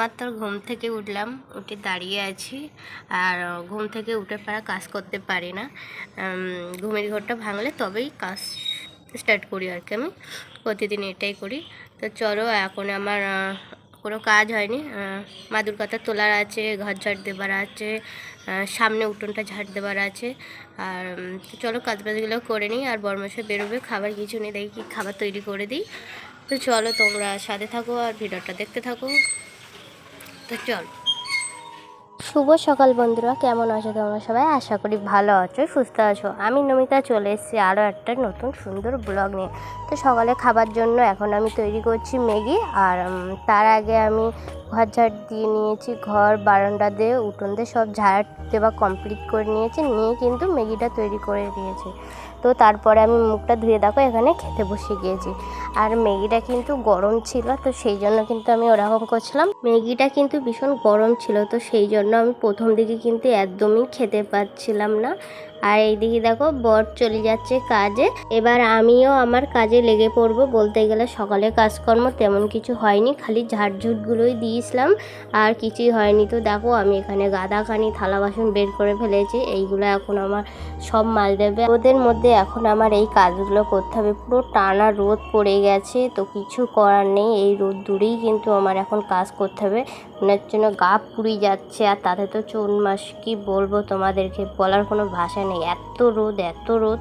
এইমাত্র ঘুম থেকে উঠলাম, উঠে দাঁড়িয়ে আছি। আর ঘুম থেকে উঠে পারা কাজ করতে পারি না। ঘুমের ঘরটা ভাঙলে তবেই কাজ স্টার্ট করি আর কি আমি। প্রতিদিন এটাই করি। তো চলো, এখন আমার কোনো কাজ হয়নি। মাদুর কথা তোলার আছে, ঘর ঝাড় দেবার আছে সামনে উঠোনটা ঝাড় দেবার আছে। আর চলো কাজ বাজগুলো করে নিই। আর বরমাসে বেরোবে, খাবার কিছু নেই, দেখি কি খাবার তৈরি করে দিই। তো চলো, তোমরা সাথে থাকো আর ভিডিওটা দেখতে থাকো। তো চল। শুভ সকাল বন্ধুরা, কেমন আছো তোমরা সবাই? আশা করি ভালো আছো, সুস্থ আছো। আমি নমিতা, চলে এসেছি আরও একটা নতুন সুন্দর ব্লগ নিয়ে। তো সকালে খাবার জন্য এখন আমি তৈরি করছি ম্যাগি আর তার আগে আমি ঘর ঝাড় দিয়ে নিয়েছি, ঘর, বারান্দা দিয়ে, উঠোন দিয়ে সব ঝাড় দেওয়া কমপ্লিট করে নিয়েছি, নিয়ে কিন্তু ম্যাগিটা তৈরি করে দিয়েছি। তো তারপরে আমি মুখটা ধুয়ে দেখো, এখানে খেতে বসে গিয়েছি। আর ম্যাগিটা কিন্তু গরম ছিল, তো সেই জন্য কিন্তু আমি ওরকম করছিলাম। ম্যাগিটা কিন্তু ভীষণ গরম ছিল, তো সেই জন্য আমি প্রথম দিকে কিন্তু একদমই খেতে পাচ্ছিলাম না। আর এইদিকে দেখো, বর চলে যাচ্ছে কাজে। এবার আমিও আমার কাজে লেগে পড়ব। বলতে গেলে সকালে কাজকর্ম তেমন কিছু হয়নি, খালি ঝাড়ঝুটগুলোই দিয়েছিলাম। আর কিছুই হয়নি তো। দেখো, আমি এখানে গাদাখানি, থালা বাসন বের করে ফেলেছি। এইগুলো এখন আমার সব মাল দেবে। ওদের মধ্যে এখন আমার এই কাজগুলো করতে হবে। পুরো টানা রোদ পড়ে গেছে, তো কিছু করার নেই। এই রোদ দূরেই কিন্তু আমার এখন কাজ করতে হবে। ওনার জন্য গা পুড়ি যাচ্ছে আর তাতে তো চুন মাস, কি বলব তোমাদেরকে? বলার কোনো ভাষা নেই। এত রোদ এত রোদ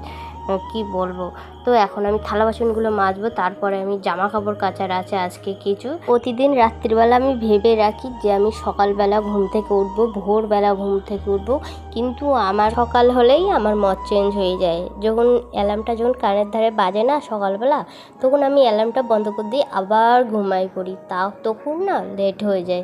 কি বলব? তো এখন আমি থালা বাসনগুলো মাজবো, তারপরে আমি জামা কাপড় কাচার আছে আজকে কিছু। প্রতিদিন রাত্রিবেলা আমি ভেবে রাখি যে আমি সকালবেলা ঘুম থেকে উঠবো, ভোরবেলা ঘুম থেকে উঠবো। কিন্তু আমার সকাল হলেই আমার মত চেঞ্জ হয়ে যায়। যখন অ্যালার্মটা যখন কানের ধারে বাজে না সকালবেলা, তখন আমি অ্যালার্মটা বন্ধ করে দিয়ে আবার ঘুমাই পড়ি। তাও তখন না লেট হয়ে যায়।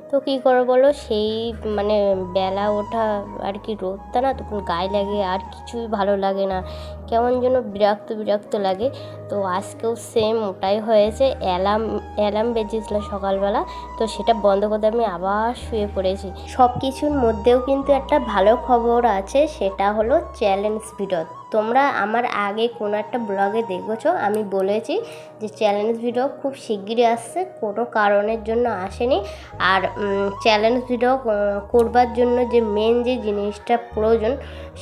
তো কী করো বলো? সেই মানে বেলা ওঠা আর কি রোদটা না তখন গায়ে লাগে, আর কিছুই ভালো লাগে না। কেমন যেন বিরক্ত বিরক্ত লাগে। তো আজকেও সেম ওটাই হয়েছে। অ্যালার্ম অ্যালার্ম বেজেছিল সকালবেলা। তো সেটা বন্ধ করে আমি আবার শুয়ে পড়েছি। সব কিছুর মধ্যেও কিন্তু একটা ভালো খবর আছে, সেটা হলো চ্যালেঞ্জ ভিডিও। তোমরা আমার আগে কোনো একটা ব্লগে দেখেছ, আমি বলেছি যে চ্যালেঞ্জ ভিডিও খুব শিগগিরই আসছে, কোনো কারণের জন্য আসেনি। আর চ্যালেঞ্জ ভিডিও করবার জন্য যে মেন যে জিনিসটা প্রয়োজন,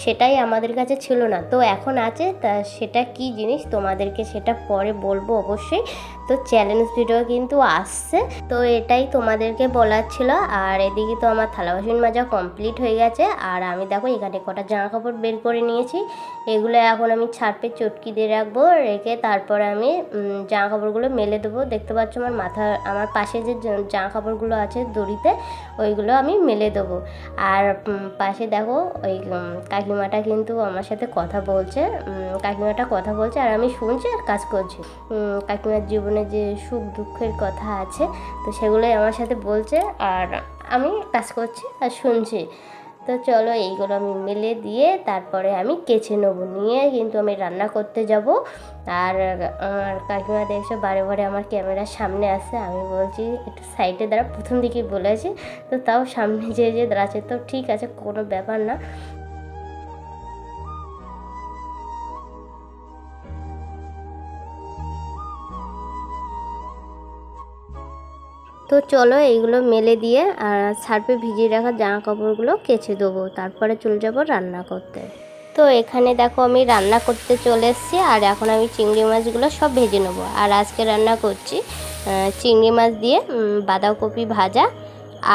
সেটাই আমাদের কাছে ছিল না। তো এখন আছে, তা সেটা কি জিনিস তোমাদেরকে সেটা পরে বলব অবশ্যই। তো চ্যালেঞ্জ ভিডিও কিন্তু আসছে, তো এটাই তোমাদেরকে বলার ছিল। আর এদিকে তো আমার থালা বাসন মাজা কমপ্লিট হয়ে গেছে। আর আমি দেখো, এখানে কটা জামা কাপড় বের করে নিয়েছি। এগুলো এখন আমি ছাড়পে চটকি দিয়ে রাখব, রেখে তারপর আমি জামা কাপড়গুলো মেলে দেবো। দেখতে পাচ্ছ আমার মাথা আমার পাশে যে জামা কাপড়গুলো আছে দড়িতে ওইগুলো আমি মেলে দেবো। আর পাশে দেখো, ওই কাকিমাটা কিন্তু আমার সাথে কথা বলছে। কাকিমাটা কথা বলছে আর আমি শুনছি আর কাজ করছি। কাকিমার জীবনে যে সুখ দুঃখের কথা আছে, তো সেগুলোই আমার সাথে বলছে আর আমি কাজ করছি আর শুনছি। তো চলো এইগুলো আমি মেলে দিয়ে তারপরে আমি কেচে নেব। নিয়ে কিন্তু আমি রান্না করতে যাব। আর আমার কাকিমা দেখছ বারে বারে আমার ক্যামেরার সামনে আসে আমি বলছি, একটু সাইডে দাঁড়া, প্রথম দিকে বলেছি। তো তাও সামনে যে যে দাঁড়াচ্ছে। তো ঠিক আছে, কোনো ব্যাপার না। তো চলো এইগুলো মেলে দিয়ে আর সার্ফে ভিজিয়ে রাখা জামা কাপড়গুলো কেচে দেবো। তারপরে চলে যাব রান্না করতে। তো এখানে দেখো আমি রান্না করতে চলে এসেছি আর এখন আমি চিংড়ি মাছগুলো সব ভেজে নেব। আর আজকে রান্না করছি চিংড়ি মাছ দিয়ে বাঁধাকপি ভাজা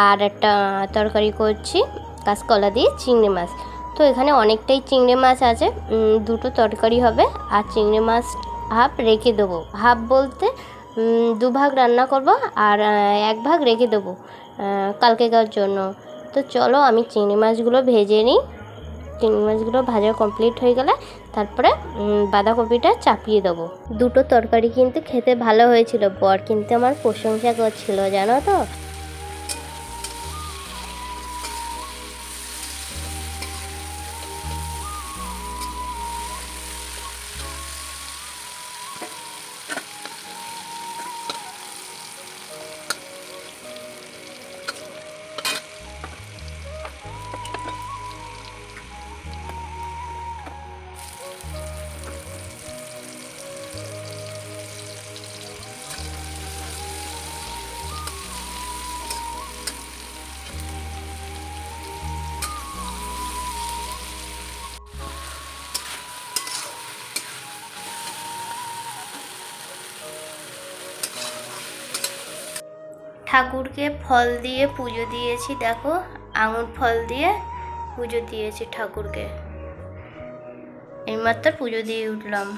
আর একটা তরকারি করছি, কাঁচকলা দিয়ে চিংড়ি মাছ। তো এখানে অনেকটাই চিংড়ি মাছ আছে দুটো তরকারি হবে। আর চিংড়ি মাছ হাফ রেখে দেবো। হাফ বলতে উম, দু ভাগ রান্না করব আর এক ভাগ রেখে দেবো কালকে কালকেকার জন্য। তো চলো আমি চিংড়ি মাছগুলো ভেজে নিই। চিংড়ি মাছগুলো ভাজা কমপ্লিট হয়ে গেলে তারপরে বাঁধাকপিটা চাপিয়ে দেবো। দুটো তরকারি কিন্তু খেতে ভালো হয়েছিল। বর কিন্তু আমার প্রশংসা করছিল জানো তো? ঠাকুরকে ফল দিয়ে পুজো দিয়েছি, দেখো আঙুর ফল দিয়ে পুজো দিয়েছি ঠাকুরকে। এইমাত্র পুজো দিয়ে উঠলাম।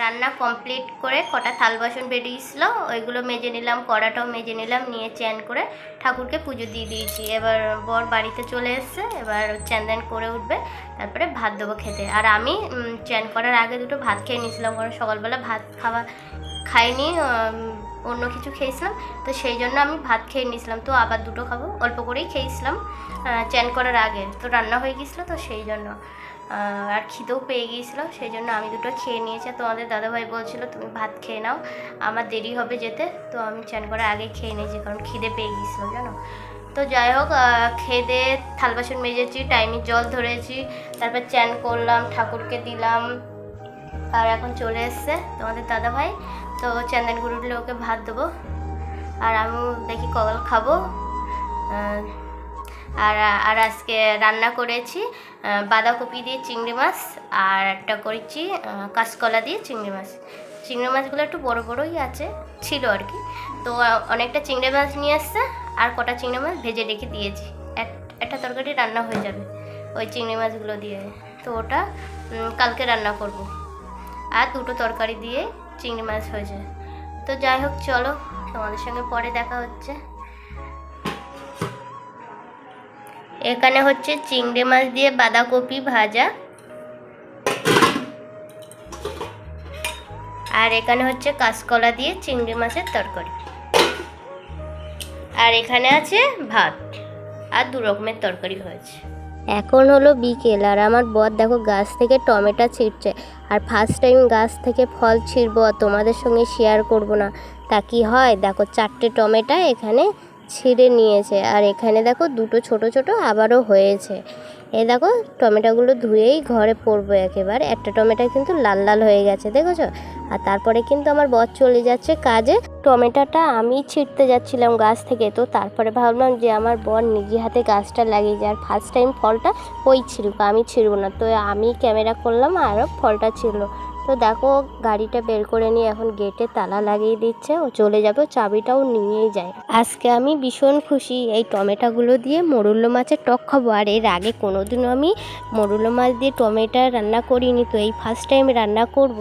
রান্না কমপ্লিট করে কটা থাল বাসন বেরিয়েছিল, ওইগুলো মেজে নিলাম, কড়াটাও মেজে নিলাম, নিয়ে চ্যান করে ঠাকুরকে পুজো দিয়ে দিয়েছি। এবার বর বাড়িতে চলে এসছে, এবার চ্যান ধ্যান করে উঠবে, তারপরে ভাত দেবো খেতে। আর আমি চ্যান করার আগে দুটো ভাত খেয়ে নিয়েছিলাম, কারণ সকালবেলা ভাত খাওয়া খাইনি অন্য কিছু খেয়েছিলাম, তো সেই জন্য আমি ভাত খেয়ে নিয়েছিলাম। তো আবার দুটো খাব, অল্প করেই খেয়েছিলাম। চ্যান করার আগে তো রান্না হয়ে গিয়েছিল তো সেই জন্য। আর খিদেও পেয়ে গিয়েছিল সেই জন্য আমি দুটো খেয়ে নিয়েছি। তোমাদের দাদাভাই বলছিল, তুমি ভাত খেয়ে নাও, আমার দেরি হবে যেতে। তো আমি চ্যান করার আগে খেয়ে নিয়েছি, কারণ খিদে পেয়ে গিয়েছিল জানো? তো যাই হোক দিয়ে থাল বাসন মেজেছি, টাইমে জল ধরেছি, তারপর চ্যান করলাম, ঠাকুরকে দিলাম। আর এখন চলে এসছে তোমাদের দাদা ভাই তো চ্যান্দান করে উঠলে ওকে ভাত দেবো। আর আমি দেখি কল খাব। আর আর আজকে রান্না করেছি বাঁধাকপি দিয়ে চিংড়ি মাছ আর একটা করেছি কাঁচকলা দিয়ে চিংড়ি মাছ। চিংড়ি মাছগুলো একটু বড় বড়ই আছে, ছিল আর কি। তো অনেকটা চিংড়ি মাছ নিয়ে এসছে, আর কটা চিংড়ি মাছ ভেজে রেখে দিয়েছি। এক- একটা তরকারি রান্না হয়ে যাবে ওই চিংড়ি মাছগুলো দিয়ে। তো ওটা কালকে রান্না করব। আর দুটো তরকারি দিয়ে চিংড়ি মাছ হয়েছে। তো যাই হোক, চলো তোমাদের সঙ্গে পরে দেখা হচ্ছে। এখানে হচ্ছে চিংড়ি মাছ দিয়ে বাঁধাকপি ভাজা। আর এখানে হচ্ছে কাঁচকলা দিয়ে চিংড়ি মাছের তরকারি। আর এখানে আছে ভাত। আর দু রকমের তরকারি হয়েছে। এখন হলো বিকেল, আর আমার বর দেখো গাছ থেকে টমেটো ছিঁড়ছে আর ফার্স্ট টাইম গাছ থেকে ফল ছিঁড়বো তোমাদের সঙ্গে শেয়ার করব না। তা কি হয়? দেখো চারটে টমেটো এখানে ছিঁড়ে নিয়েছে, আর এখানে দেখো দুটো ছোট ছোট আবারও হয়েছে। এই দেখো, টমেটোগুলো ধুয়েই ঘরে পড়ব একেবারে। একটা টমেটো কিন্তু লাল লাল হয়ে গেছে, দেখেছ? আর তারপরে কিন্তু আমার বর চলে যাচ্ছে কাজে। টমেটোটা আমি ছিঁড়তে যাচ্ছিলাম গাছ থেকে, তো তারপরে ভাবলাম যে আমার বর নিজে হাতে গাছটা লাগিয়ে যায়। আর ফার্স্ট টাইম ফলটা ওই ছিঁড়ব আমি ছিঁড়ব না। তো আমি ক্যামেরা করলাম, আর ফলটা ছিঁড়লো। তো দেখো, গাড়িটা বের করে নিয়ে এখন গেটে তালা লাগিয়ে দিচ্ছে। ও চলে যাবে চাবিটাও নিয়েই যায়। আজকে আমি ভীষণ খুশি, এই টমেটোগুলো দিয়ে মরুল্লো মাছের টক খাব। আর এর আগে কোনোদিনও আমি মরুল্লো মাছ দিয়ে টমেটো রান্না করিনি, তো এই ফার্স্ট টাইম রান্না করব।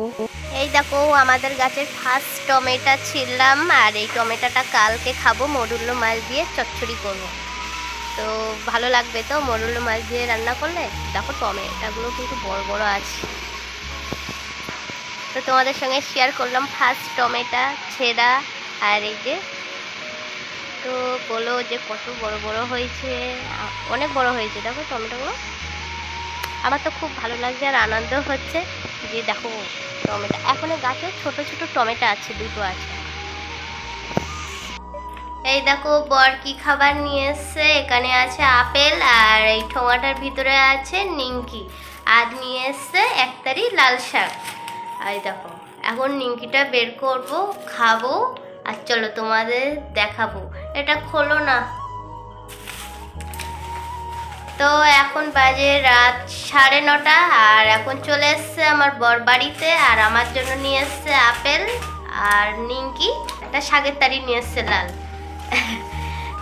এই দেখো, আমাদের গাছের ফার্স্ট টমেটো ছিললাম আর এই টমেটোটা কালকে খাব মরুল্লো মাছ দিয়ে চচ্চড়ি করব। তো ভালো লাগবে তো মরুল্লো মাছ দিয়ে রান্না করলে? দেখো টমেটোগুলো কিন্তু বড় বড় আছে। তো তোমাদের সঙ্গে শেয়ার করলাম ফার্স্ট টমেটো, ছেঁড়া আর এই যে, তো বলো যে কত বড় বড় হয়েছে, অনেক বড় হয়েছে, দেখো টমেটোগুলো। আমার তো খুব ভালো লাগছে আর আনন্দ হচ্ছে যে দেখো টমেটো এখনও গাছে ছোট ছোট টমেটো আছে, দুটো আছে। এই দেখো বর কি খাবার নিয়ে এসছে, এখানে আছে আপেল আর এই ঠোঙাটার ভিতরে আছে নিমকি। আর নিয়ে এসছে একতারি লাল শাক। আর দেখো, এখন নিমকিটা বের করব, খাব, আর চলো তোমাদের দেখাবো। এটা খোলো না। তো এখন বাজে রাত সাড়ে নটা, আর এখন চলে এসছে আমার বর বাড়িতে, আর আমার জন্য নিয়ে এসছে আপেল আর নিমকি, একটা শাকের তারি নিয়ে এসছে লাল।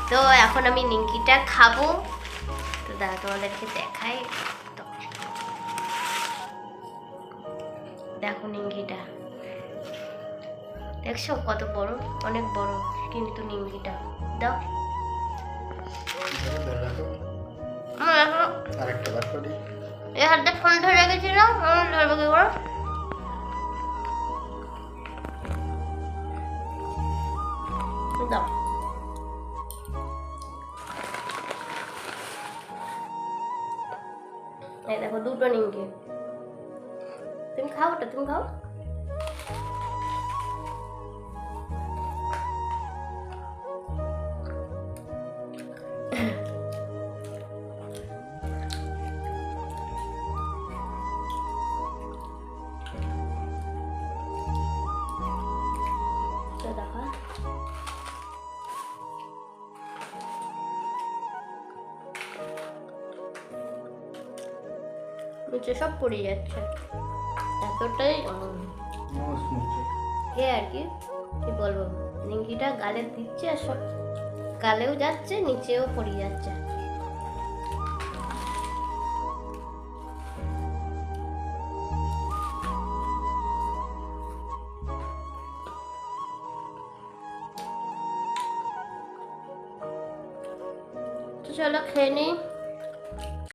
তো এখন আমি নিমকিটা খাব। তো দাদা তোমাদেরকে দেখাই। দেখো নিমকিটা দেখছ? কত বড়? অনেক বড়। কিন্তু নিমকিটা দাও। এই হাতে ফোন ধরে আমার ধরবো কি করে? দাও। এই দেখো দুটো নিমকি তুমি খাও ওটা তুমি খাও। নিচে সব পড়ে যাচ্ছে। এতটাই এ আর কি কি বলব? নিঙ্গিটা গালে দিচ্ছে আর সব গালেও যাচ্ছে নিচেও পড়ে যাচ্ছে। চলো খেয়ে নিই।